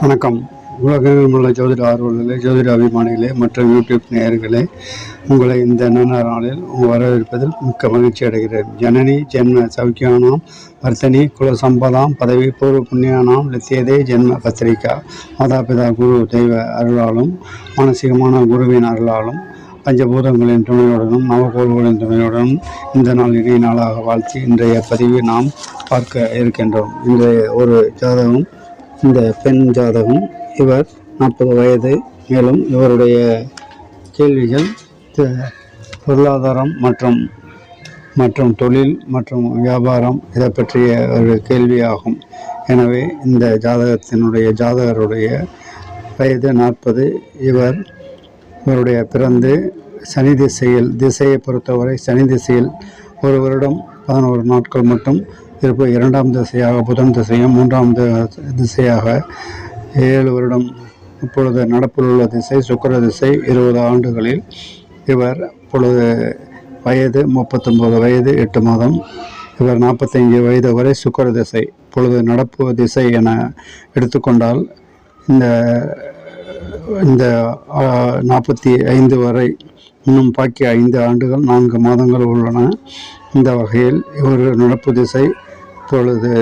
வணக்கம். உலகெங்கிலும் உள்ள ஜோதிட ஆர்வலர்களே ஜோதிட அபிமானிகளே மற்றும் யூடியூப் நேயர்களே உங்களை இந்த நல்ல நாளில் வரவேற்பதில் மிக்க மகிழ்ச்சி அடைகிறேன். ஜனனி ஜென்ம சௌக்கியானாம் வர்த்தனி குல சம்பதாம் பதவி பூர்வ புண்ணியானாம் லித்தியதே ஜென்ம பத்திரிகா. மாதாபிதா குரு தெய்வ அருளாலும் மானசீகமான குருவின் அருளாலும் பஞ்சபூதங்களின் துணையுடனும் நவகோள்களின் துணையுடனும் இந்த நாள் இணைய நாளாக வாழ்த்தி இன்றைய பதிவை நாம் பார்க்க இருக்கின்றோம். இன்றைய ஒரு ஜாதகம் இந்த பெண் ஜாதகம் இவர் நாற்பது வயது மேலும் இவருடைய கேள்விகள் பொருளாதாரம் மற்றும் மற்றும் தொழில் மற்றும் வியாபாரம் இதை பற்றிய ஒரு கேள்வியாகும். எனவே இந்த ஜாதகத்தினுடைய ஜாதகருடைய வயது நாற்பது இவர் இவருடைய பிறந்து சனி திசையில் திசையை பொறுத்தவரை சனி திசையில் ஒரு வருடம் பதினோரு நாட்கள் மட்டும் இருப்பு இரண்டாம் திசையாக புதன் திசையும் மூன்றாம் திசையாக ஏழு வருடம் இப்பொழுது நடப்பில் உள்ள திசை சுக்கர திசை இருபது ஆண்டுகளில் இவர் இப்பொழுது வயது முப்பத்தொம்பது வயது எட்டு மாதம் இவர் நாற்பத்தைந்து வயது வரை சுக்கர திசை இப்பொழுது நடப்பு திசை என எடுத்துக்கொண்டால் இந்த இந்த நாற்பத்தி ஐந்து வரை இன்னும் பாக்கி ஐந்து ஆண்டுகள் நான்கு மாதங்கள் உள்ளன. இந்த வகையில் இவர் நடப்பு திசை இப்பொழுது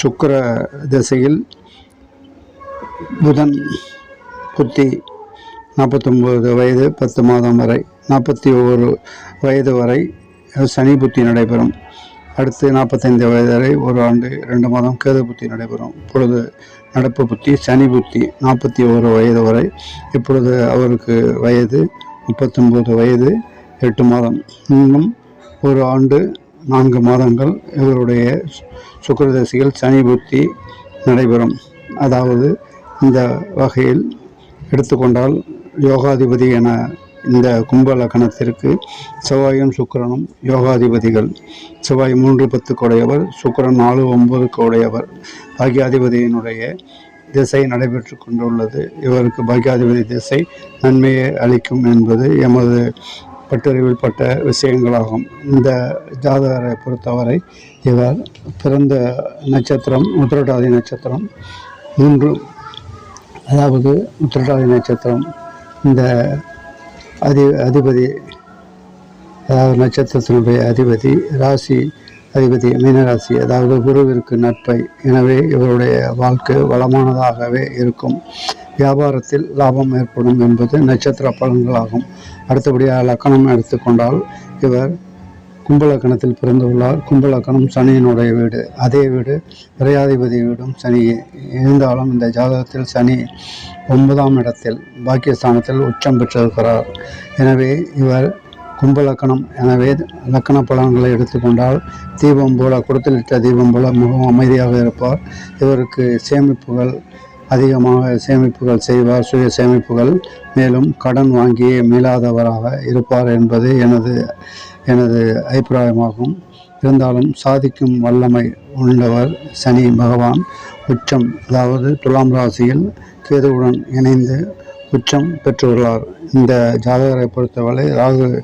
சுக்கர திசையில் புதன் புத்தி நாற்பத்தொம்பது வயது பத்து மாதம் வரை நாற்பத்தி ஒரு வயது வரை சனி புத்தி நடைபெறும். அடுத்து நாற்பத்தைந்து வயது வரை ஒரு ஆண்டு ரெண்டு மாதம் கேது புத்தி நடைபெறும். இப்பொழுது நடப்பு புத்தி சனி புத்தி நாற்பத்தி ஒரு வயது வரை இப்பொழுது அவருக்கு வயது முப்பத்தொம்பது வயது எட்டு மாதம். இன்னும் ஒரு ஆண்டு நான்கு மாதங்கள் இவருடைய சு- சனி புத்தி நடைபெறும். அதாவது இந்த வகையில் எடுத்துக்கொண்டால் யோகாதிபதி என இந்த கும்ப லக்கணத்திற்கு செவ்வாயும் சுக்கிரனும் யோகாதிபதிகள். செவ்வாய் மூன்று பத்து உடையவர் சுக்கிரன் நாலு ஒன்பது உடையவர் பாக்யாதிபதியினுடைய திசை நடைபெற்று கொண்டுள்ளது. இவருக்கு பாக்கியாதிபதி திசை நன்மையை அளிக்கும் என்பது எமது பட்டறிவில் பட்ட விஷயங்களாகும். இந்த ஜாதகரை பொறுத்தவரை இவர் பிறந்த நட்சத்திரம் உத்திரட்டாதி நட்சத்திரம் மூன்று. அதாவது உத்திரட்டாதி நட்சத்திரம் இந்த அதி அதிபதி அதாவது நட்சத்திரத்தினுடைய அதிபதி ராசி அதிபதி மீனராசி அதாவது குருவிற்கு நட்பை எனவே இவருடைய வாழ்க்கை வளமானதாகவே இருக்கும். வியாபாரத்தில் லாபம் ஏற்படும் என்பது நட்சத்திர பலன்களாகும். அடுத்தபடியாக லக்கணம் எடுத்துக்கொண்டால் இவர் கும்பலக்கணத்தில் பிறந்துள்ளார். கும்பலக்கணம் சனியினுடைய வீடு. அதே வீடு விரையாதிபதி வீடும் சனியே இருந்தாலும் இந்த ஜாதகத்தில் சனி ஒன்பதாம் இடத்தில் பாக்கியஸ்தானத்தில் உச்சம் பெற்றிருக்கிறார். எனவே இவர் கும்பலக்கணம் எனவே லக்கண பலன்களை எடுத்துக்கொண்டால் தீபம் போல கொடுத்தலிட்ட தீபம் போல மிகவும் அமைதியாக இருப்பார். இவருக்கு சேமிப்புகள் அதிகமாக சேமிப்புகள் செய்வார். சுய சேமிப்புகள் மேலும் கடன் வாங்கியே மீளாதவராக இருப்பார் என்பது எனது எனது அபிப்பிராயமாகும். இருந்தாலும் சாதிக்கும் வல்லமை உள்ளவர் சனி பகவான் உச்சம். அதாவது துலாம் ராசியில் கேதுவுடன் இணைந்து உச்சம் பெற்றுள்ளார் இந்த ஜாதகரை பொறுத்தவரை ராகு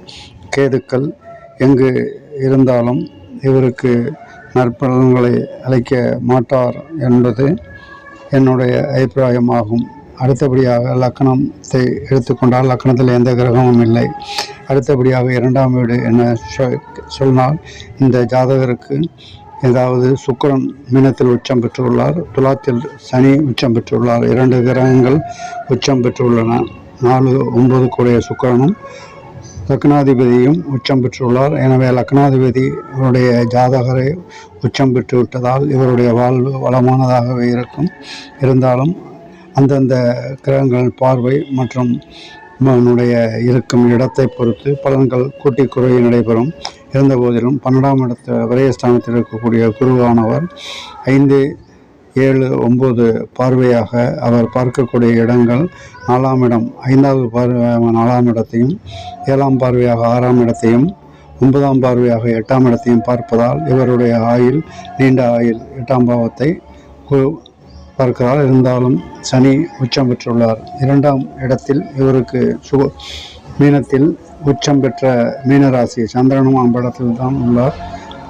கேதுக்கள் எங்கு இருந்தாலும் இவருக்கு நற்பலன்களை அளிக்க மாட்டார் என்பது என்னுடைய அபிப்பிராயமாகும். அடுத்தபடியாக லக்கணத்தை எடுத்துக்கொண்டால் லக்கணத்தில் எந்த கிரகமும் இல்லை. அடுத்தபடியாக இரண்டாம் வீடு என சொ- சொன்னால் இந்த ஜாதகருக்கு ஏதாவது சுக்கரன் மீனத்தில் உச்சம் பெற்றுள்ளார் துலாத்தில் சனி உச்சம் பெற்றுள்ளார் இரண்டு கிரகங்கள் உச்சம் பெற்றுள்ளன. நாலு ஒன்பது கூடிய சுக்கிரனும் லக்னாதிபதியும் உச்சம் பெற்றுள்ளார். எனவே லக்னாதிபதி இவருடைய ஜாதகரை உச்சம் பெற்று விட்டதால் இவருடைய வாழ்வு வளமானதாகவே இருக்கும். இருந்தாலும் அந்தந்த கிரகங்கள் பார்வை மற்றும் அவனுடைய இருக்கும் இடத்தை பொறுத்து பலன்கள் கூட்டி குறைய நடைபெறும். இருந்த போதிலும் பன்னெண்டாம் இடத்து விரயஸ்தானத்தில் இருக்கக்கூடிய குருவானவர் ஐந்து ஏழு ஒம்பது பார்வையாக அவர் பார்க்கக்கூடிய இடங்கள் நாலாம் இடம் ஐந்தாவது பார்வையாக நாலாம் இடத்தையும் ஏழாம் பார்வையாக ஆறாம் இடத்தையும் ஒன்பதாம் பார்வையாக எட்டாம் இடத்தையும் பார்ப்பதால் இவருடைய ஆயுள் நீண்ட ஆயுள். எட்டாம் பாவத்தை பார்க்கிறார். இருந்தாலும் சனி உச்சம் பெற்றுள்ளார். இரண்டாம் இடத்தில் இவருக்கு சுப மீனத்தில் உச்சம் பெற்ற மீனராசி சந்திரனும் அந்த இடத்தில் தான் உள்ளார்.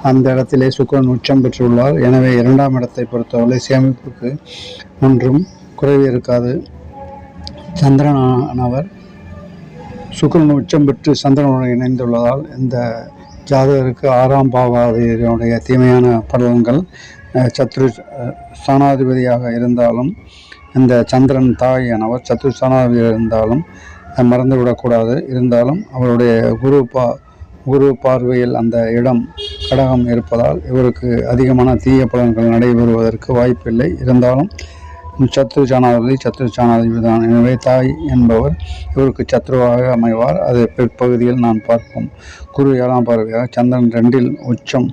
அந்த இடத்திலே சுக்கரன் உச்சம் பெற்றுள்ளார். எனவே இரண்டாம் இடத்தை பொறுத்தவரை சேமிப்புக்கு ஒன்றும் குறைவு இருக்காது. சந்திரனானவர் சுக்கரன் உச்சம் பெற்று சந்திரனுடன் இணைந்துள்ளதால் இந்த ஜாதகருக்கு ஆறாம் பாவாதியினுடைய தீமையான பலன்கள் சத்ரு சனாதிபதியாக ஸ்தானாதிபதியாக இருந்தாலும் இந்த சந்திரன் தாயானவர் சத்ரு ஸ்தானாதிபதி இருந்தாலும் மறந்து விடக்கூடாது இருந்தாலும் அவருடைய குரு பா குரு பார்வையில் அந்த இடம் கடகம் இருப்பதால் இவருக்கு அதிகமான தீய பலன்கள் நடைபெறுவதற்கு வாய்ப்பில்லை. இருந்தாலும் சத்ரு சாணாதிபதி சத்ரு சாணாதிபதி தான் எனவே தாய் என்பவர் இவருக்கு சத்ருவாக அமைவார். அது பிற்பகுதியில் நான் பார்ப்போம். குரு ஏழாம் பார்வையாக சந்திரன் ரெண்டில் உச்சம்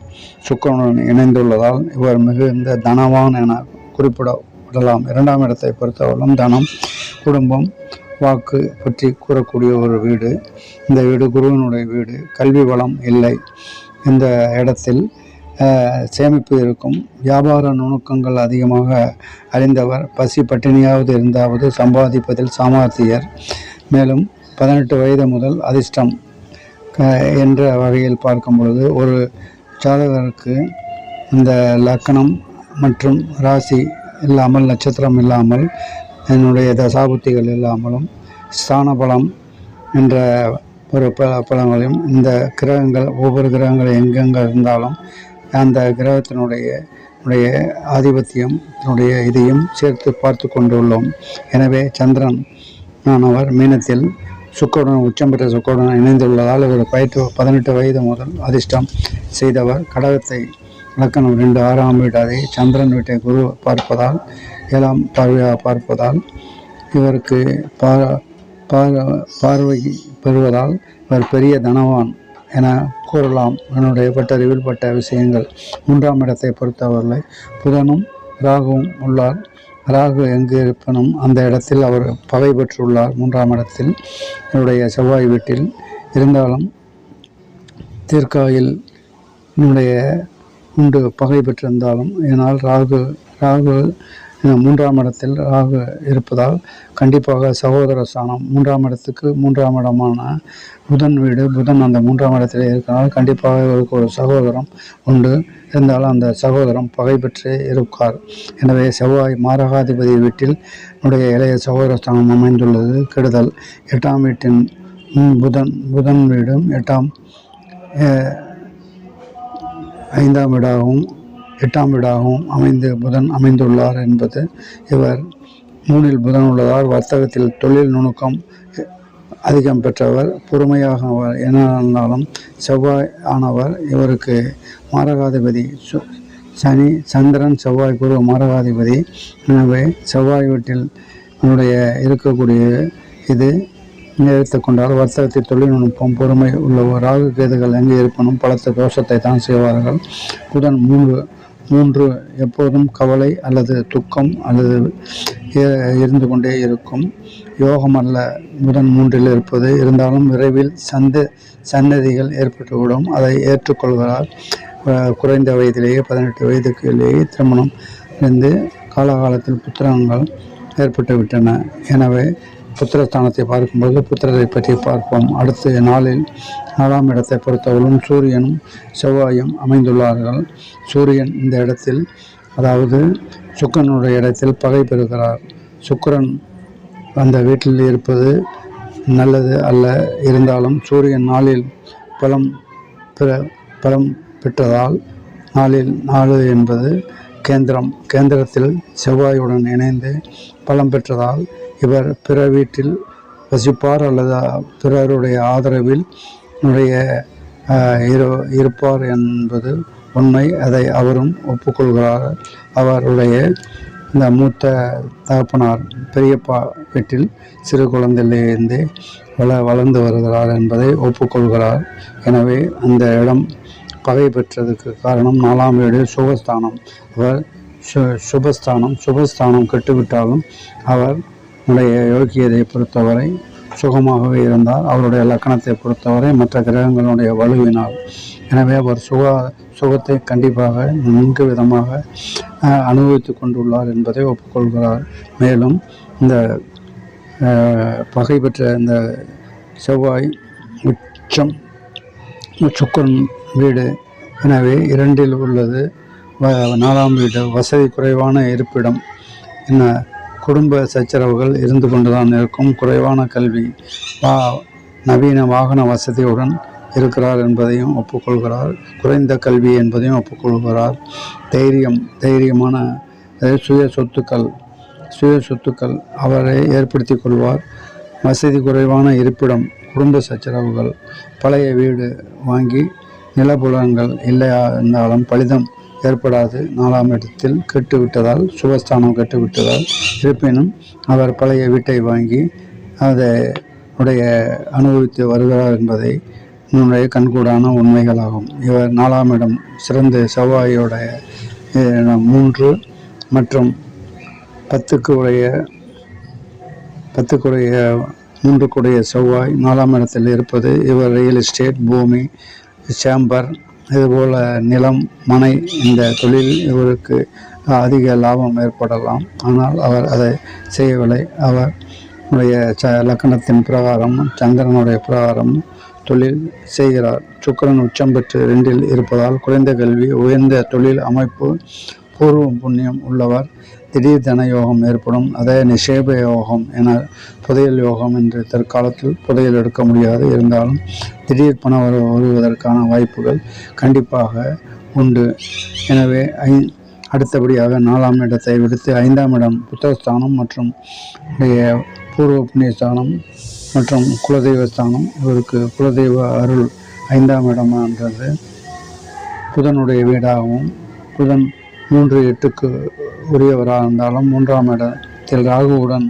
சுக்கிரனுடன் இணைந்துள்ளதால் இவர் மிகுந்த தனவான் என குறிப்பிடப்படலாம். இரண்டாம் இடத்தை பொறுத்தவரையிலும் தனம் குடும்பம் வாக்கு பற்றி கூறக்கூடிய ஒரு வீடு. இந்த வீடு குருவினுடைய வீடு. கல்வி வளம் இல்லை. இந்த இடத்தில் சேமிப்பு இருக்கும். வியாபார நுணுக்கங்கள் அதிகமாக அறிந்தவர் பசி பட்டினியாவது இருந்தாவது சம்பாதிப்பதில் சாமர்த்தியர். மேலும் பதினெட்டு வயது முதல் அதிர்ஷ்டம் என்ற வகையில் பார்க்கும் பொழுது ஒரு ஜாதகருக்கு இந்த லக்கணம் மற்றும் ராசி இல்லாமல் நட்சத்திரம் இல்லாமல் என்னுடைய தசாபுத்திகள் இல்லாமலும் ஸ்தான பலம் என்ற ஒரு ப பலங்களையும் இந்த கிரகங்கள் ஒவ்வொரு கிரகங்கள் எங்கெங்கே இருந்தாலும் அந்த கிரகத்தினுடைய உடைய ஆதிபத்தியம் தன்னுடைய இதையும் சேர்த்து பார்த்து கொண்டுள்ளோம் எனவே சந்திரன் ஆனவர் மீனத்தில் சுக்கருடன் உச்சம் பெற்ற சுக்கருடன் இணைந்துள்ளதால் இவர் பயிற்று பதினெட்டு வயது முதல் அதிர்ஷ்டம் செய்தவர். கடகத்தை இலக்கணம் ரெண்டு ஆறாம் வீடு அதை சந்திரன் வீட்டை குரு பார்ப்பதால் ஏழாம் பார்வையாக பார்ப்பதால் இவருக்கு பா பார- பார்வை பெறுவதால் இவர் பெரிய தனவான் என கூறலாம். என்னுடைய பட்டறிவில் பட்ட விஷயங்கள் மூன்றாம் இடத்தை பொறுத்தவரை புதனும் ராகுவும் உள்ளார். ராகு எங்கு இருப்பினும் அந்த இடத்தில் அவர் பகை பெற்றுள்ளார். மூன்றாம் இடத்தில் என்னுடைய செவ்வாய் வீட்டில் இருந்தாலும் தீர்க்காயில் என்னுடைய உண்டு பகை பெற்றிருந்தாலும் ஏனால் ராகு ராகு மூன்றாம் இடத்தில் ராகு இருப்பதால் கண்டிப்பாக சகோதர ஸ்தானம் மூன்றாம் இடத்துக்கு மூன்றாம் இடமான புதன் வீடு புதன் அந்த மூன்றாம் இடத்தில் இருக்கிறதால் கண்டிப்பாக இவருக்கு ஒரு சகோதரம் உண்டு. இருந்தாலும் அந்த சகோதரம் பகை பெற்றே இருக்கார். எனவே செவ்வாய் மாரகாதிபதி வீட்டில் என்னுடைய இளைய சகோதர ஸ்தானம் அமைந்துள்ளது. கெடுதல். எட்டாம் வீட்டின் புதன் புதன் வீடும் எட்டாம் ஐந்தாம் வீடாகவும் எட்டாம் வீடாகவும் அமைந்து புதன் அமைந்துள்ளார் என்பது இவர் மூணில் புதன் உள்ளதால் வர்த்தகத்தில் தொழில் நுணுக்கம் அதிகம் பெற்றவர். பொறுமையாக என்னாலும் என்ன செவ்வாய் ஆனவர் இவருக்கு மாரகாதிபதி. சு- சனி சந்திரன் செவ்வாய் குரு மாரகாதிபதி. எனவே செவ்வாய் வீட்டில் என்னுடைய இருக்கக்கூடிய இது. எடுத்துக்கொண்டால் வர்த்தகத்தில் தொழில்நுட்பம் பொறுமை உள்ளவர் ராகு கேதுகள் எங்கே இருப்பினும் பலத்த தோஷத்தை தான் செய்வார்கள். புதன் மூன்று மூன்று எப்போதும் கவலை அல்லது துக்கம் அல்லது இருந்து கொண்டே இருக்கும். யோகம் அல்ல புதன் மூன்றில் இருப்பது. இருந்தாலும் விரைவில் சந்த சன்னதிகள் ஏற்பட்டுவிடும். அதை ஏற்றுக்கொள்வதால் குறைந்த வயதிலேயே பதினெட்டு வயதுக்குள்ளேயே திருமணம் இருந்து காலகாலத்தில் புத்திரங்கள் ஏற்பட்டுவிட்டன. எனவே புத்திரஸ்தானத்தை பார்க்கும்போது புத்திரரை பற்றி பார்ப்போம். அடுத்த நாளில் நாலாம் இடத்தை பொறுத்தவரையும் சூரியனும் செவ்வாயும் அமைந்துள்ளார்கள். சூரியன் இந்த இடத்தில் அதாவது சுக்கரனுடைய இடத்தில் பகை பெறுகிறார். சுக்கரன் அந்த வீட்டில் இருப்பது நல்லது அல்ல. இருந்தாலும் சூரியன் நாளில் பலம் பெற பலம் பெற்றதால் நாளில் நாலு என்பது கேந்திரம் கேந்திரத்தில் செவ்வாயுடன் இணைந்து பலம் பெற்றதால் இவர் பிற வீட்டில் வசிப்பார் அல்லது பிறருடைய ஆதரவில் உடைய இரு இருப்பார் என்பது உண்மை. அதை அவரும் ஒப்புக்கொள்கிறார். அவருடைய இந்த மூத்த தகப்பனார் பெரியப்பா வீட்டில் சிறு குழந்தையிலிருந்தே வள வளர்ந்து வருகிறார் என்பதை ஒப்புக்கொள்கிறார். எனவே அந்த இடம் பகை பெற்றதுக்கு காரணம் நாலாம் வீடு சுகஸ்தானம். அவர் சு சுபஸ்தானம் சுபஸ்தானம் கெட்டுவிட்டாலும் அவர் உடைய யோக்கியதை பொறுத்தவரை சுகமாகவே இருந்தார். அவருடைய லக்கணத்தை பொறுத்தவரை மற்ற கிரகங்களுடைய வலுவினால். எனவே அவர் சுக சுகத்தை கண்டிப்பாக நன்கு விதமாக அனுபவித்து அனுபவித்துக் கொண்டுள்ளார் என்பதை ஒப்புக்கொள்கிறார். மேலும் இந்த பகை பெற்ற இந்த செவ்வாய் உச்சம் சுக்கன் வீடு. எனவே இரண்டில் உள்ளது. வ- நாலாம் வீடு. வசதி குறைவான இருப்பிடம். என்ன? குடும்ப சச்சரவுகள் இருந்து கொண்டுதான் இருக்கும். குறைவான கல்வி. வா நவீன வாகன வசதியுடன் இருக்கிறார் என்பதையும் ஒப்புக்கொள்கிறார். குறைந்த கல்வி என்பதையும் ஒப்புக்கொள்கிறார். தைரியம் தைரியமான அதாவது சுய சொத்துக்கள் சுய சொத்துக்கள் அவரை ஏற்படுத்தி கொள்வார். வசதி குறைவான இருப்பிடம். குடும்ப சச்சரவுகள் பழைய வீடு வாங்கி நிலபுலங்கள் இல்லையா இருந்தாலும் பலிதம் ஏற்படாது. நாலாம் இடத்தில் கெட்டுவிட்டதால் சுகஸ்தானம் கெட்டுவிட்டதால் இருப்பினும் அவர் பழைய வீட்டை வாங்கி அதை உடைய அனுபவித்து வருகிறார் என்பதை என்னுடைய கண்கூடான உண்மைகளாகும். இவர் நாலாம் இடம் சிறந்த செவ்வாயோடைய மூன்று மற்றும் பத்துக்கு உடைய பத்துக்குடைய மூன்றுக்குடைய செவ்வாய் நாலாம் இடத்தில் இருப்பது இவர் ரியல் எஸ்டேட் பூமி சேம்பர் இதுபோல் நிலம் மனை இந்த தொழில் இவருக்கு அதிக லாபம் ஏற்படலாம். ஆனால் அவர் அதை செய்யவில்லை. அவர் உடைய ச லக்கணத்தின் பிரகாரம் சந்திரனுடைய பிரகாரம் தொழில் செய்கிறார். சுக்கிரன் உச்சம் பெற்று ரெண்டில் இருப்பதால் குறைந்த கல்வி உயர்ந்த தொழில் அமைப்பு பூர்வம் புண்ணியம் உள்ளவர். திடீர் தன யோகம் ஏற்படும். அதே நிஷேப யோகம் என புதையல் யோகம் என்று தற்காலத்தில் புதையல் எடுக்க முடியாது. இருந்தாலும் திடீர் பண வருவதற்கான வாய்ப்புகள் கண்டிப்பாக உண்டு. எனவே ஐ அடுத்தபடியாக நாலாம் இடத்தை விடுத்து ஐந்தாம் இடம் புத்தகஸ்தானம் மற்றும் பூர்வ புண்ணியஸ்தானம் மற்றும் குலதெய்வ ஸ்தானம். இவருக்கு குலதெய்வ அருள் ஐந்தாம் இடம்ன்றது புதனுடைய வீடாகவும் புதன் மூன்று எட்டுக்கு உரியவராக இருந்தாலும் மூன்றாம் இடத்தில் ராகுவுடன்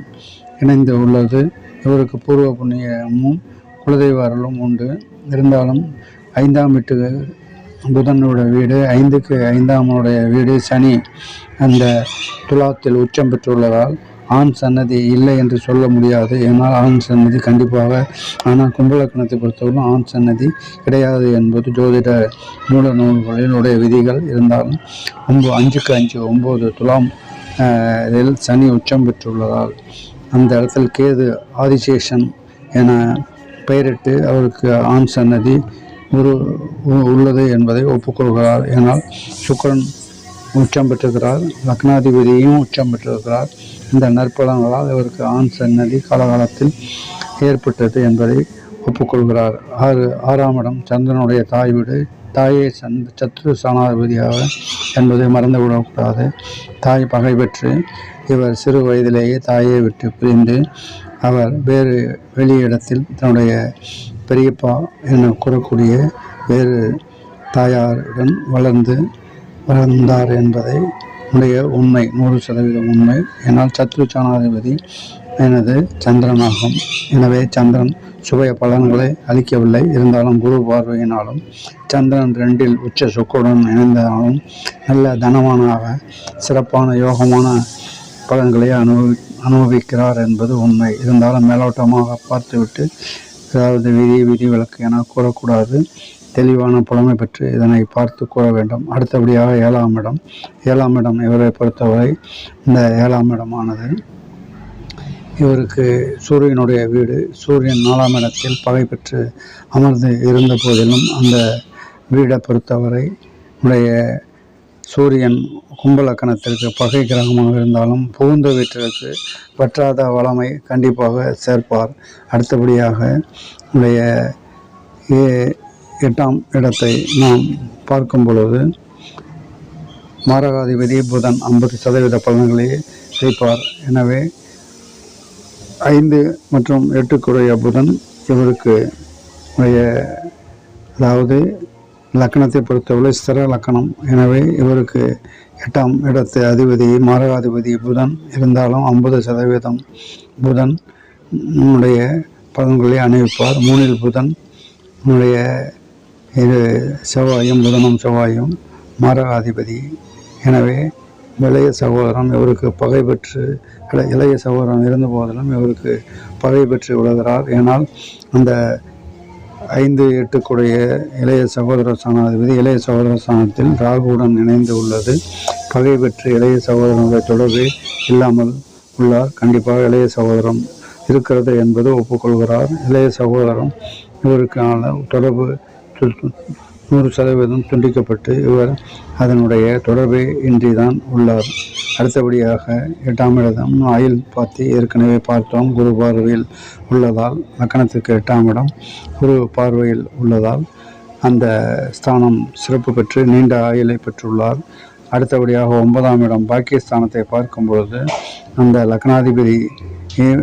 இணைந்து உள்ளது. இவருக்கு பூர்வ புண்ணியமும் குலதெய்வ அருளும் உண்டு. இருந்தாலும் ஐந்தாம் வீட்டு புதனோட வீடு ஐந்துக்கு ஐந்தாமனுடைய வீடு சனி அந்த துலாத்தில் உச்சம் பெற்றுள்ளதால் ஆண் சன்னதி இல்லை என்று சொல்ல முடியாது. ஏன்னால் ஆண் சன்னதி கண்டிப்பாக ஆனால் கும்பலக்கணத்தை பொறுத்தவரை ஆண் சன்னதி கிடையாது என்பது ஜோதிட மூல நூல்களினுடைய விதிகள். இருந்தாலும் ஒம்பது அஞ்சுக்கு அஞ்சு ஒம்பது துலாம் இதில் சனி உச்சம் பெற்றுள்ளதால் அந்த இடத்தில் கேது ஆதிசேஷன் என பெயரிட்டு அவருக்கு ஆண் சன்னதி ஒரு உ- உள்ளது என்பதை ஒப்புக்கொள்கிறார். ஏனால் சுக்கரன் உச்சம் பெற்றிருக்கிறார் லக்னாதிபதியும் உச்சம் பெற்றிருக்கிறார். இந்த நற்பலன்களால் இவருக்கு ஆண் சன்னதி காலகாலத்தில் ஏற்பட்டது என்பதை ஒப்புக்கொள்கிறார். ஆறு ஆறாம் இடம் சந்திரனுடைய தாய் வீடு. தாயை சந்த் சத்ரு சனாதிபதியாக என்பதை மறந்துவிடக்கூடாது. தாய் பகை பெற்று இவர் சிறு வயதிலேயே தாயை விட்டு பிரிந்து அவர் வேறு வெளியிடத்தில் தன்னுடைய பெரியப்பா என கூறக்கூடிய வேறு தாயாருடன் வளர்ந்து வளர்ந்தார் என்பதை உடைய உண்மை நூறு சதவீதம் உண்மை. என்னால் சத்ரு சனாதிபதி எனது சந்திரனாகும். எனவே சந்திரன் சுவைய பலன்களை அளிக்கவில்லை. இருந்தாலும் குரு பார்வையினாலும் சந்திரன் ரெண்டில் உச்ச சொக்குடன் இணைந்தாலும் நல்ல தனமானாக சிறப்பான யோகமான பலன்களை அனுபவி அனுபவிக்கிறார் என்பது உண்மை. இருந்தாலும் மேலோட்டமாக பார்த்துவிட்டு அதாவது விதி விதி விளக்கு என கூறக்கூடாது. தெளிவான புலமை பெற்று இதனை பார்த்து கூற வேண்டும். அடுத்தபடியாக ஏழாம் இடம். ஏழாம் இடம் இவரை பொறுத்தவரை இந்த ஏழாம் இடமானது. இவருக்கு சூரியனுடைய வீடு. சூரியன் நாலாம் இடத்தில் பகை பெற்று அமர்ந்து இருந்த போதிலும் அந்த வீடை பொறுத்தவரை உடைய சூரியன் கும்பலக்கணத்திற்கு பகை கிரகமாக இருந்தாலும் புகுந்த வீட்டிற்கு வற்றாத வளமை கண்டிப்பாக சேர்ப்பார். அடுத்தபடியாக உடைய ஏ- எட்டாம் இடத்தை நாம் பார்க்கும் பொழுது மாரகாதிபதி புதன் ஐம்பது சதவீத பலன்களை செய்ப்பார் எனவே ஐந்து மற்றும் எட்டுக்குரிய புதன் இவருக்கு உடைய அதாவது லக்கணத்தை பொறுத்தவரை ஸ்திர லக்கணம். எனவே இவருக்கு எட்டாம் இடத்து அதிபதி மாரகாதிபதி புதன் இருந்தாலும் ஐம்பது சதவீதம் புதன் உடைய பலன்களை அணிவிப்பார். மூணில் புதன் உடைய இது செவ்வாயும் புதனும் செவ்வாயும் மாரகாதிபதி எனவே இளைய சகோதரன் இவருக்கு பகை பெற்று இள- இளைய சகோதரன் இருந்த போதிலும் இவருக்கு பகை பெற்று விடுகிறார். ஏனால் அந்த ஐந்து எட்டுக்குடைய இளைய சகோதர ஸ்தானாதிபதி இளைய சகோதர ஸ்தானத்தில் ராகுவுடன் இணைந்து உள்ளது. பகை பெற்று இளைய சகோதரனுடைய தொடர்பு இல்லாமல் உள்ளார். கண்டிப்பாக இளைய சகோதரம் இருக்கிறது என்பது ஒப்புக்கொள்கிறார். இளைய சகோதரம் இவருக்கான தொடர்பு நூறு சதவீதம் துண்டிக்கப்பட்டு இவர் அதனுடைய தொடர்பே இன்றி தான் உள்ளார். அடுத்தபடியாக எட்டாம் இடம் ஆயில் பார்த்து ஏற்கனவே பார்த்தோம் குரு பார்வையில் உள்ளதால் லக்கணத்துக்கு எட்டாம் இடம் குரு பார்வையில் உள்ளதால் அந்த ஸ்தானம் சிறப்பு பெற்று நீண்ட ஆயுளை பெற்றுள்ளார். அடுத்தபடியாக ஒன்பதாம் இடம் பாக்கியஸ்தானத்தை பார்க்கும் பொழுது அந்த லக்னாதிபதி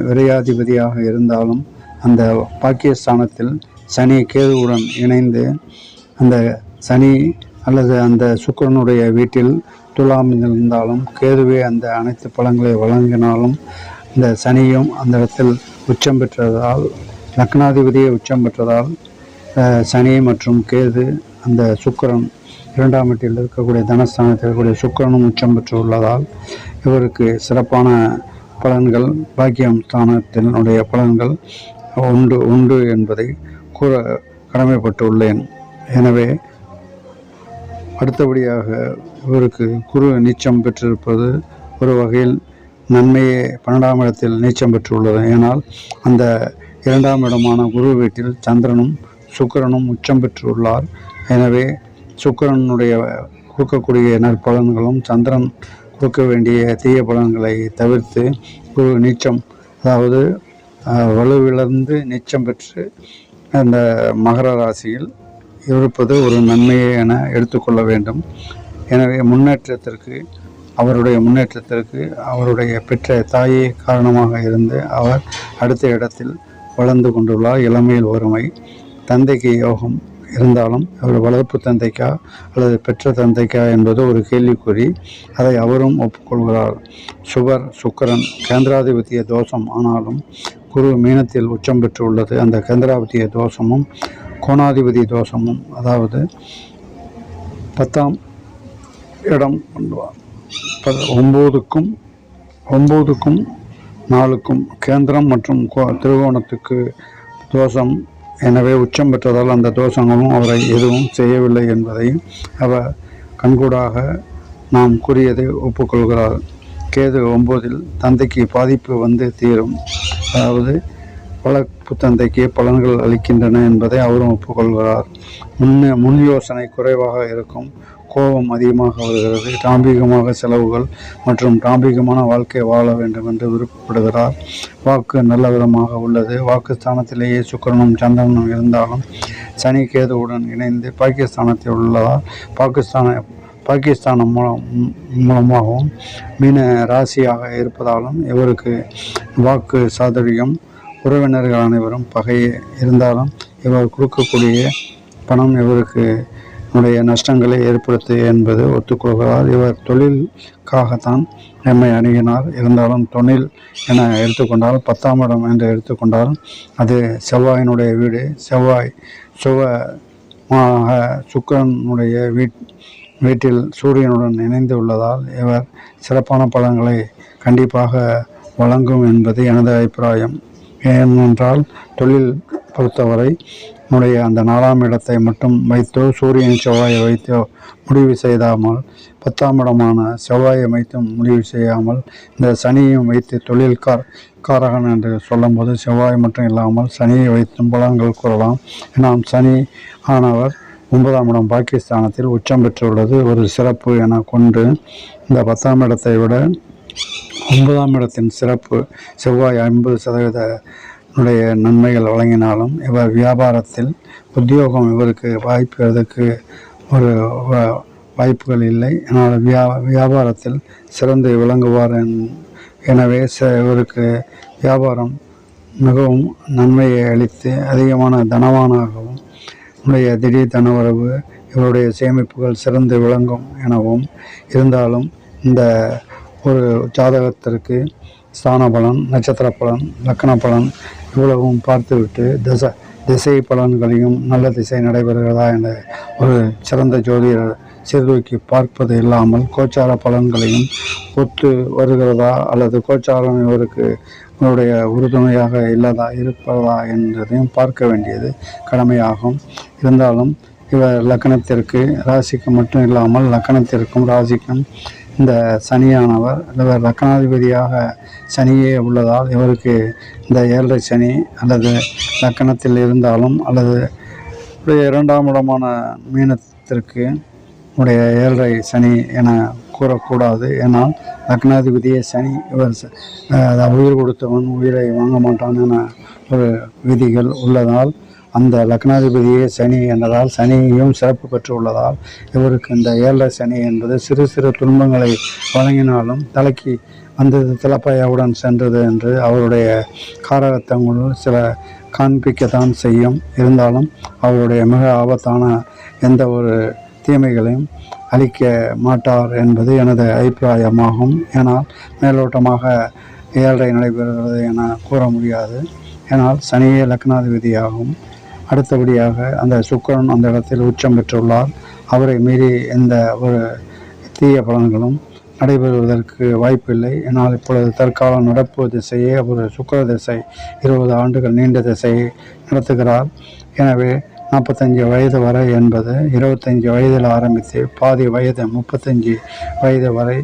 விரையாதிபதியாக இருந்தாலும் அந்த பாக்கியஸ்தானத்தில் சனி கேதுவுடன் இணைந்து அந்த சனி அல்லது அந்த சுக்கிரனுடைய வீட்டில் துலாம் இருந்தாலும் கேதுவே அந்த அனைத்து பழங்களை வழங்கினாலும் இந்த சனியும் அந்த இடத்தில் உச்சம் பெற்றதால் லக்னாதிபதியை உச்சம் பெற்றதால் சனி மற்றும் கேது அந்த சுக்கிரன் இரண்டாம் வீட்டில் இருக்கக்கூடிய தனஸ்தானத்தில் இருக்கக்கூடிய சுக்கிரனும் உச்சம் பெற்று உள்ளதால் இவருக்கு சிறப்பான பலன்கள் பாக்கியம் ஸ்தானத்தினுடைய பலன்கள் உண்டு உண்டு என்பதை கூற கடமைப்பட்டுள்ளேன். எனவே அடுத்தபடியாக இவருக்கு குரு நீச்சம் பெற்றிருப்பது ஒரு வகையில் நன்மையே. பன்னெண்டாம் இடத்தில் நீச்சம் பெற்றுள்ளது. ஏனால் அந்த இரண்டாம் இடமான குரு வீட்டில் சந்திரனும் சுக்கிரனும் உச்சம் பெற்றுள்ளார். எனவே சுக்கிரனுடைய கொடுக்கக்கூடிய நற்பலன்களும் சந்திரன் கொடுக்க வேண்டிய தீய பலன்களை தவிர்த்து குரு நீச்சம் அதாவது வலுவிழந்து நீச்சம் பெற்று அந்த மகர ராசியில் இருப்பது ஒரு நன்மையே என எடுத்துக்கொள்ள வேண்டும். எனவே முன்னேற்றத்திற்கு அவருடைய முன்னேற்றத்திற்கு அவருடைய பெற்ற தாயே காரணமாக இருந்து அவர் அடுத்த இடத்தில் வளர்ந்து கொண்டுள்ளார். இளமையில் ஒருமை தந்தைக்கு யோகம் இருந்தாலும் அவர் வளர்ப்பு தந்தைக்கா அல்லது பெற்ற தந்தைக்கா என்பது ஒரு கேள்விக்குறி. அதை அவரும் ஒப்புக்கொள்கிறார். சுவர் சுக்கிரன் கேந்திராதிபத்திய தோஷம் ஆனாலும் குரு மீனத்தில் உச்சம் பெற்றுள்ளது. அந்த கேந்திராபதிய தோஷமும் கோணாதிபதி தோஷமும் அதாவது பத்தாம் இடம் ஒம்போதுக்கும் ஒம்போதுக்கும் நாளுக்கும் கேந்திரம் மற்றும் கோ- திருவோணத்துக்கு தோஷம் எனவே உச்சம் பெற்றதால் அந்த தோஷங்களும் அவரை எதுவும் செய்யவில்லை என்பதையும் அவர் கண்கூடாக நாம் கூறியதை ஒப்புக்கொள்கிறார். கேது ஒம்போதில் தந்தைக்கு பாதிப்பு வந்து தீரும். அதாவது வழக்கு தந்தைக்கு பலன்கள் அளிக்கின்றன என்பதை அவரும் ஒப்புக்கொள்கிறார். முன்ன முன் யோசனை குறைவாக இருக்கும். கோபம் அதிகமாக வருகிறது. தாம்பீகமாக செலவுகள் மற்றும் தாம்பீகமான வாழ்க்கை வாழ வேண்டும் என்று விருப்பப்படுகிறார். வாக்கு நல்ல விதமாக உள்ளது. வாக்கு ஸ்தானத்திலேயே சுக்கிரனும் சந்திரனும் இருந்தாலும் சனி கேதுவுடன் இணைந்து பாகிஸ்தானத்தில் உள்ளதால் பாகிஸ்தான பாகிஸ்தான் மூலம் மூலமாகவும் மீன ராசியாக இருப்பதாலும் இவருக்கு வாக்கு சாதுரியம் உறவினர்கள் அனைவரும் பகை இருந்தாலும் இவர் கொடுக்கக்கூடிய பணம் இவருக்கு உடைய நஷ்டங்களை ஏற்படுத்து என்பது ஒத்துக்கொள்கிறார். இவர் தொழிலுக்காகத்தான் நம்மை அணுகினார். இருந்தாலும் தொழில் என எடுத்துக்கொண்டால் பத்தாம் இடம் என்று எடுத்துக்கொண்டால் அது செவ்வாயினுடைய வீடு. செவ்வாய் சுவ சுக்கரனுடைய வீட் வீட்டில் சூரியனுடன் இணைந்து உள்ளதால் இவர் சிறப்பான பலன்களை கண்டிப்பாக வழங்கும் என்பது எனது அபிப்பிராயம். ஏனென்றால் தொழில் பொறுத்தவரை நம்முடைய அந்த நாலாம் இடத்தை மட்டும் வைத்தோ சூரியன் செவ்வாயை வைத்தோ முடிவு செய்தாமல் பத்தாம் இடமான செவ்வாயை வைத்தும் முடிவு செய்யாமல் இந்த சனியையும் வைத்து தொழில்கார் காரகன் என்று சொல்லும்போது செவ்வாய் மட்டும் இல்லாமல் சனியை வைத்தும் பலன்கள் கூறலாம். நாம் சனி ஆனவர் ஒன்பதாம் இடம் பாகிஸ்தானத்தில் உச்சம் பெற்றுள்ளது. ஒரு சிறப்பு என கொண்டு இந்த பத்தாம் இடத்தை விட ஒன்பதாம் இடத்தின் சிறப்பு செவ்வாய் ஐம்பது சதவீத நன்மைகள் வழங்கினாலும் இவர் வியாபாரத்தில் உத்தியோகம் இவருக்கு வாய்ப்புறதுக்கு ஒரு வாய்ப்புகள் இல்லை. ஆனால் வியா வியாபாரத்தில் சிறந்து விளங்குவார் என்- எனவே ச- இவருக்கு வியாபாரம் மிகவும் நன்மையை அளித்து அதிகமான தனவானாகவும் உடைய திடீர் தனவரவு இவருடைய சேமிப்புகள் சிறந்து விளங்கும் எனவும் இருந்தாலும் இந்த ஒரு ஜாதகத்திற்கு ஸ்தான பலன் நட்சத்திர பலன் லக்கண பலன் இவ்வளவும் பார்த்துவிட்டு திசை திசை பலன்களையும் நல்ல திசை நடைபெறுகிறதா என்ற ஒரு சிறந்த ஜோதிடர் சீர்தூக்கி பார்ப்பது இல்லாமல் கோச்சார பலன்களையும் ஒத்து வருகிறதா அல்லது கோச்சாரம் இவருக்கு உங்களுடைய உறுதுணையாக இல்லதா இருப்பதா என்றதையும் பார்க்க வேண்டியது கடமையாகும். இருந்தாலும் இவர் லக்கணத்திற்கு ராசிக்கு மட்டும் இல்லாமல் லக்கணத்திற்கும் ராசிக்கும் இந்த சனியானவர் இவர் லக்கணாதிபதியாக சனியே உள்ளதால் இவருக்கு இந்த ஏழரை சனி அல்லது லக்கணத்தில் இருந்தாலும் அல்லது இரண்டாம் இடமான மீனத்திற்கு உடைய ஏழரை சனி என கூறக்கூடாது. ஏனால் லக்னாதிபதியை சனி இவர் அதாவது உயிர் கொடுத்தவன் உயிரை வாங்க மாட்டான் என ஒரு விதிகள் உள்ளதால் அந்த லக்னாதிபதியே சனி என்பதால் சனியையும் சிறப்பு பெற்றுள்ளதால் இவருக்கு இந்த ஏழரை சனி என்பது சிறு சிறு துன்பங்களை வழங்கினாலும் தலைக்கு வந்தது திலப்பாயாவுடன் சென்றது என்று அவருடைய காரகத்தங்களுள் சில காண்பிக்கத்தான் செய்யும். இருந்தாலும் அவருடைய மிக ஆபத்தான எந்த ஒரு தீமைகளையும் அளிக்க மாட்டார் என்பது எனது அபிப்பிராயமாகும். ஏனால் மேலோட்டமாக ஏழரை நடைபெறுகிறது என கூற முடியாது. ஏனால் சனியே லக்னாதிபதியாகும். அடுத்தபடியாக அந்த சுக்கிரன் அந்த இடத்தில் உச்சம் பெற்றுள்ளார். அவரை மீறி எந்த ஒரு தீய பலன்களும் நடைபெறுவதற்கு வாய்ப்பில்லை. ஆனால் இப்பொழுது தற்கால நடப்பு திசையே ஒரு சுக்கர திசை. இருபது ஆண்டுகள் நீண்ட திசையை நடத்துகிறார். எனவே நாற்பத்தஞ்சு வயது வரை என்பது இருபத்தஞ்சி வயதில் ஆரம்பித்து பாதி வயது முப்பத்தஞ்சு வயது வரை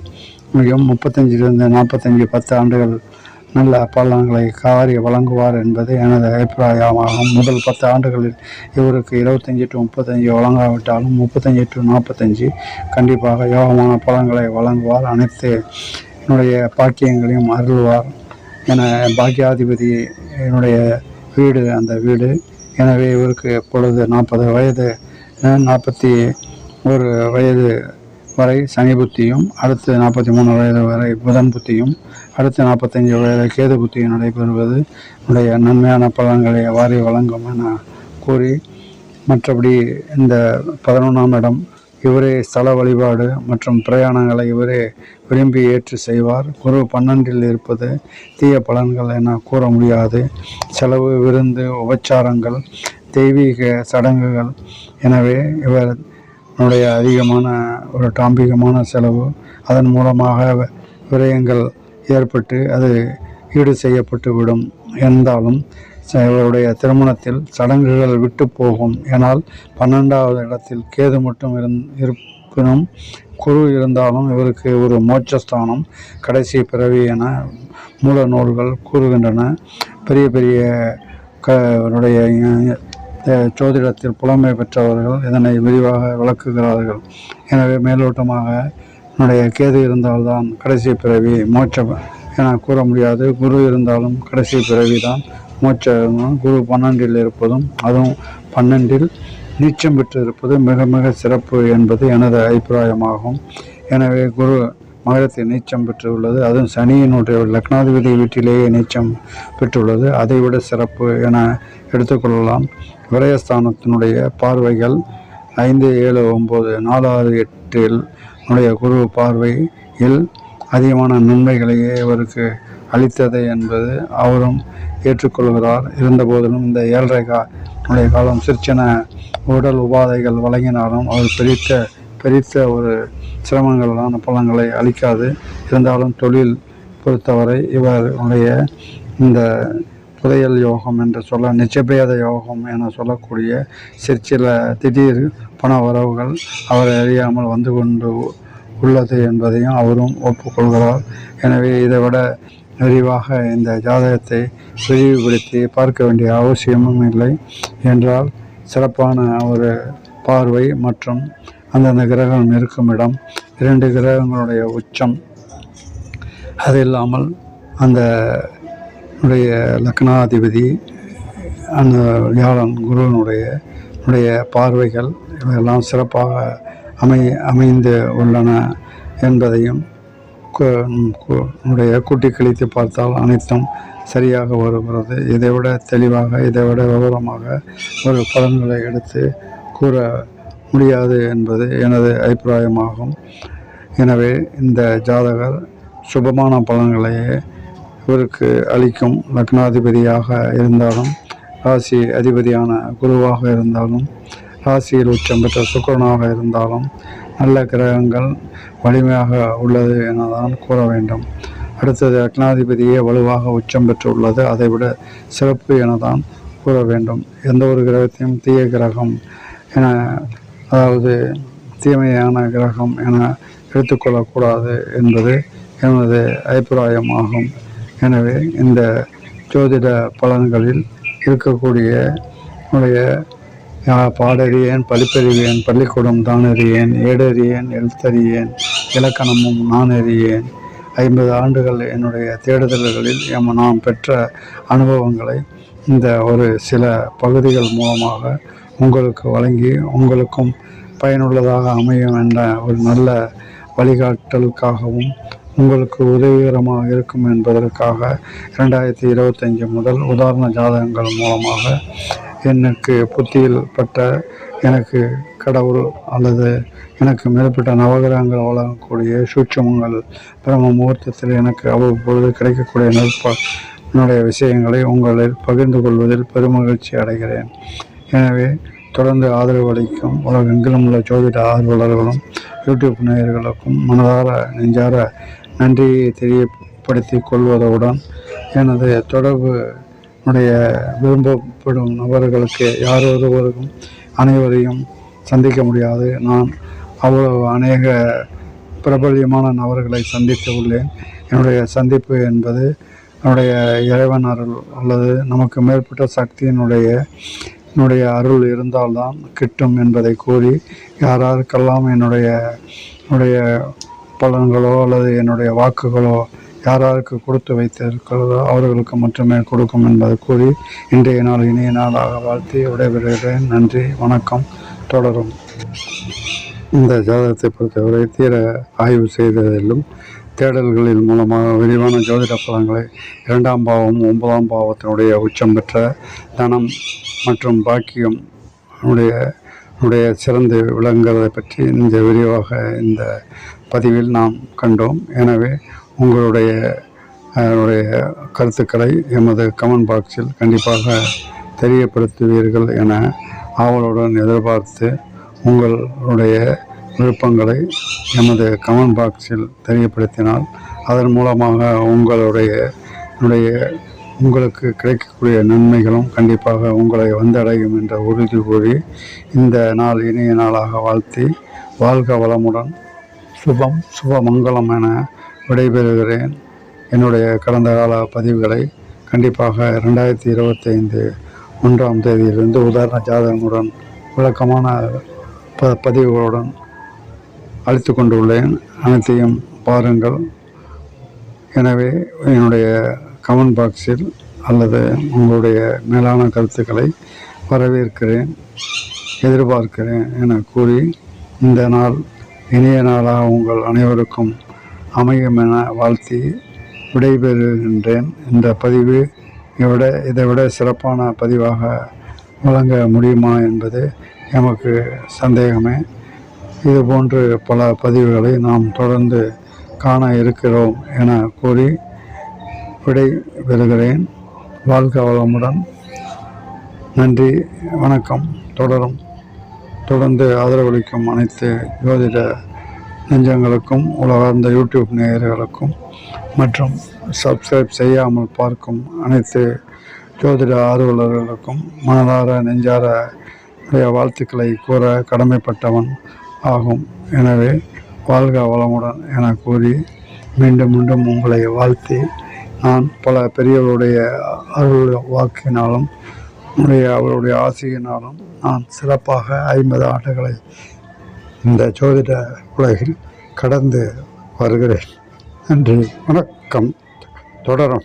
மிகவும் முப்பத்தஞ்சிலிருந்து நாற்பத்தஞ்சு பத்து ஆண்டுகள் நல்ல பலன்களை காரி வழங்குவார் என்பது எனது அபிப்பிராயமாகும். முதல் பத்து ஆண்டுகளில் இவருக்கு இருபத்தஞ்சி டு முப்பத்தஞ்சு வழங்காவிட்டாலும் முப்பத்தஞ்சு டு நாற்பத்தஞ்சு கண்டிப்பாக யோகமான பலன்களை வழங்குவார். அனைத்து என்னுடைய பாக்கியங்களையும் அருள்வார். என பாக்கியாதிபதி என்னுடைய வீடு அந்த வீடு எனவே இவருக்கு இப்பொழுது நாற்பது வயது நாற்பத்தி ஒரு வயது வரை சனி புத்தியும் அடுத்து நாற்பத்தி மூணு வயது வரை புதன் புத்தியும் அடுத்து நாற்பத்தஞ்சு வயது கேது புத்தியும் நடைபெறுவது. உடைய நன்மையான பலன்களை வாரி வழங்கும் என கூறி மற்றபடி இந்த பதினொன்றாம் இடம் இவரே ஸ்தல வழிபாடு மற்றும் பிரயாணங்களை இவரே விரும்பி ஏற்று செய்வார். குரு பன்னெண்டில் இருப்பது தீய பலன்கள் என கூற முடியாது. செலவு விருந்து உபச்சாரங்கள் தெய்வீக சடங்குகள் எனவே இவர் என்னுடைய அதிகமான ஒரு டாம்பிகமான செலவு. அதன் மூலமாக விரயங்கள் ஏற்பட்டு அது ஈடு செய்யப்பட்டு விடும் என்றாலும் இவருடைய திருமணத்தில் சடங்குகள் விட்டு போகும் ஏனால் பன்னெண்டாவது இடத்தில் கேது மட்டும் இருந் இருப்பினும் குரு இருந்தாலும் இவருக்கு ஒரு மோட்சஸ்தானம் கடைசி பிறவி என மூல நூல்கள் கூறுகின்றன. பெரிய பெரிய க அவருடைய சோதிடத்தில் ஜோதிடத்தில் புலமை பெற்றவர்கள் இதனை விரிவாக விளக்குகிறார்கள். எனவே மேலோட்டமாக என்னுடைய கேது இருந்தால்தான் கடைசி பிறவி மோட்சம் என கூற முடியாது. குரு இருந்தாலும் கடைசி பிறவி தான் மோட்ச குரு பன்னெண்டில் இருப்பதும் அதுவும் பன்னெண்டில் நீச்சம் பெற்று இருப்பது மிக மிக சிறப்பு என்பது எனது அபிப்பிராயமாகும். எனவே குரு மகரத்தில் நீச்சம் பெற்றுள்ளது அதுவும் சனியினுடைய லக்னாதிபதி வீட்டிலேயே நீச்சம் பெற்றுள்ளது அதைவிட சிறப்பு என எடுத்துக்கொள்ளலாம் விரயஸ்தானத்தினுடைய பார்வைகள் ஐந்து ஏழு ஒம்பது நாலு ஆறு எட்டில் குரு பார்வையில் அதிகமான நன்மைகளையே இவருக்கு அளித்தது என்பது அவரும் ஏற்றுக்கொள்கிறார். இருந்தபோதிலும் இந்த ஏழரை கா காலம் சிற்சன உடல் உபாதைகள் வழங்கினாலும் அவர் பிரித்த பிரித்த ஒரு சிரமங்களான பலன்களை அளிக்காது. இருந்தாலும் தொழில் பொறுத்தவரை இவருடைய இந்த புதையல் யோகம் என்று சொல்ல நிச்சபேத யோகம் என சொல்லக்கூடிய சிற்சில திடீர் பண வரவுகள் அவரை அறியாமல் வந்து கொண்டு உள்ளது என்பதையும் அவரும் ஒப்புக்கொள்கிறார். எனவே இதை விட விரிவாக இந்த ஜாதகத்தை விரிவுபடுத்தி பார்க்க வேண்டிய அவசியமும் இல்லை என்றால் சிறப்பான ஒரு பார்வை மற்றும் அந்தந்த கிரகம் இருக்கும் இடம் இரண்டு கிரகங்களுடைய உச்சம். அது இல்லாமல் அந்த உடைய லக்னாதிபதி அந்த வியாழன் குருவனுடைய உடைய பார்வைகள் இவையெல்லாம் சிறப்பாக அமை அமைந்து உள்ளன என்பதையும் உடைய கூட்டி கழித்து பார்த்தால் அனைத்தும் சரியாக வருகிறது. இதை விட தெளிவாக இதை விட விவரமாக ஒரு பலன்களை எடுத்து கூற முடியாது என்பது எனது அபிப்பிராயமாகும். எனவே இந்த ஜாதகர் சுபமான பலன்களையே இவருக்கு அளிக்கும் லக்னாதிபதியாக இருந்தாலும் ராசி அதிபதியான குருவாக இருந்தாலும் ராசியில் உச்சம் பெற்ற சுக்கரனாக இருந்தாலும் நல்ல கிரகங்கள் வலிமையாக உள்ளது எனதான் கூற வேண்டும். அடுத்தது அக்னாதிபதியே வலுவாக உச்சம் பெற்றுள்ளது. அதைவிட சிறப்பு எனதான் கூற வேண்டும். எந்த ஒரு கிரகத்தையும் தீய கிரகம் என அதாவது தீமையான கிரகம் என எடுத்துக்கொள்ளக்கூடாது என்பது எனது அபிப்பிராயமாகும். எனவே இந்த ஜோதிட பலன்களில் இருக்கக்கூடிய உடைய பாடறியேன் படிப்பறிவேன் பள்ளிக்கூடம் தான் அறியேன் ஏடறியேன் எழுத்தறியேன் இலக்கணமும் நான் அறியேன் ஐம்பது ஆண்டுகள் என்னுடைய தேடுதல்களில் எம் நாம் பெற்ற அனுபவங்களை இந்த ஒரு சில பகுதிகள் மூலமாக உங்களுக்கு வழங்கி உங்களுக்கும் பயனுள்ளதாக அமையும் என்ற ஒரு நல்ல வழிகாட்டலுக்காகவும் உங்களுக்கு உதவிகரமாக இருக்கும் என்பதற்காக இரண்டாயிரத்தி இருபத்தஞ்சி முதல் உதாரண ஜாதகங்கள் மூலமாக எனக்கு புத்தியில் பட்ட எனக்கு கடவுள் அல்லது எனக்கு மேற்பட்ட நவகிரகங்கள் வழங்கக்கூடிய சூட்சமங்கள் பிரம்ம முகூர்த்தத்தில் எனக்கு அவ்வப்பொழுது கிடைக்கக்கூடிய நற்ப என்னுடைய விஷயங்களை உங்களில் பகிர்ந்து கொள்வதில் பெருமகிழ்ச்சி அடைகிறேன். எனவே தொடர்ந்து ஆதரவு அளிக்கும் உலகெங்கிலும் உள்ள ஜோதிட ஆர்வலர்களும் யூடியூப் நேயர்களுக்கும் மனதார நெஞ்சார நன்றியை தெரியப்படுத்திக் கொள்வதுடன் எனது தொடர்பு உடைய விரும்பப்படும் நபர்களுக்கு யாரொருவருக்கும் அனைவரையும் சந்திக்க முடியாது. நான் அவ்வளவு அநேக பிரபல்யமான நபர்களை சந்தித்து உள்ளேன். என்னுடைய சந்திப்பு என்பது என்னுடைய இறைவன் அருள் அல்லது நமக்கு மேற்பட்ட சக்தியினுடைய என்னுடைய அருள் இருந்தால்தான் கிட்டும் என்பதை கூறி யாராருக்கெல்லாம் என்னுடைய என்னுடைய பலன்களோ அல்லது என்னுடைய வாக்குகளோ யாராருக்கு கொடுத்து வைத்திருக்கிறதோ அவர்களுக்கு மட்டுமே கொடுக்கும் என்பதை கூறி இன்றைய நாள் இனிய நாளாக வாழ்த்தி விடைபெறுகிறேன். நன்றி வணக்கம். தொடரும். இந்த ஜாதகத்தை பொறுத்தவரை தீர ஆய்வு செய்ததிலும் தேடல்களின் மூலமாக விரிவான ஜோதிட பலன்களை இரண்டாம் பாவம் ஒன்பதாம் பாவத்தினுடைய உச்சம் பெற்ற தனம் மற்றும் பாக்கியம் உடைய சிறந்து விளங்குறதை பற்றி இந்த விரிவாக இந்த பதிவில் நாம் கண்டோம். எனவே உங்களுடைய அதனுடைய கருத்துக்களை எமது கமெண்ட் பாக்ஸில் கண்டிப்பாக தெரியப்படுத்துவீர்கள் என ஆவலுடன் எதிர்பார்த்து உங்களுடைய விருப்பங்களை எமது கமெண்ட் பாக்ஸில் தெரியப்படுத்தினால் அதன் மூலமாக உங்களுடைய உடைய உங்களுக்கு கிடைக்கக்கூடிய நன்மைகளும் கண்டிப்பாக உங்களை வந்தடையும் என்ற உறுதி கூறி இந்த நாள் இனிய நாளாக வாழ்த்தி வாழ்க வளமுடன். சுபம் சுபமங்கலம் என விடைபெறுகிறேன். என்னுடைய கடந்த கால பதிவுகளை கண்டிப்பாக ரெண்டாயிரத்தி இருபத்தைந்து ஒன்றாம் தேதியிலிருந்து உதாரண ஜாதகங்களுடன் விளக்கமான ப பதிவுகளுடன் அழித்து கொண்டுள்ளேன். அனைத்தையும் பாருங்கள். எனவே என்னுடைய கமெண்ட் பாக்ஸில் அல்லது உங்களுடைய மேலான கருத்துக்களை வரவேற்கிறேன் எதிர்பார்க்கிறேன் என கூறி இந்த நாள் இனிய நாளாக உங்கள் அனைவருக்கும் அமையும் என வாழ்த்தி விடைபெறுகின்றேன். இந்த பதிவு இதை இதை விட சிறப்பான பதிவாக வழங்க முடியுமா என்பது எமக்கு சந்தேகமே. இதுபோன்று பல பதிவுகளை நாம் தொடர்ந்து காண இருக்கிறோம் என கூறி விடை பெறுகிறேன் வாழ்க வளமுடன். நன்றி வணக்கம். தொடரும். தொடர்ந்து ஆதரவளிக்கும் அனைத்து ஜோதிட நெஞ்சங்களுக்கும் உலகார்ந்த யூடியூப் நேயர்களுக்கும் மற்றும் சப்ஸ்கிரைப் செய்யாமல் பார்க்கும் அனைத்து ஜோதிட ஆர்வலர்களுக்கும் மனதார நெஞ்சார வாழ்த்துக்களை கூற கடமைப்பட்டவன் ஆகும். எனவே வாழ்க வளமுடன் என கூறி மீண்டும் மீண்டும் உங்களை வாழ்த்தி நான் பல பெரியவருடைய அருள் வாக்கினாலும் உடைய அவருடைய ஆசையினாலும் நான் சிறப்பாக ஐம்பது ஆண்டுகளை இந்த ஜோதிட உலகில் கடந்து வருகிறேன். நன்றி வணக்கம். தொடரும்.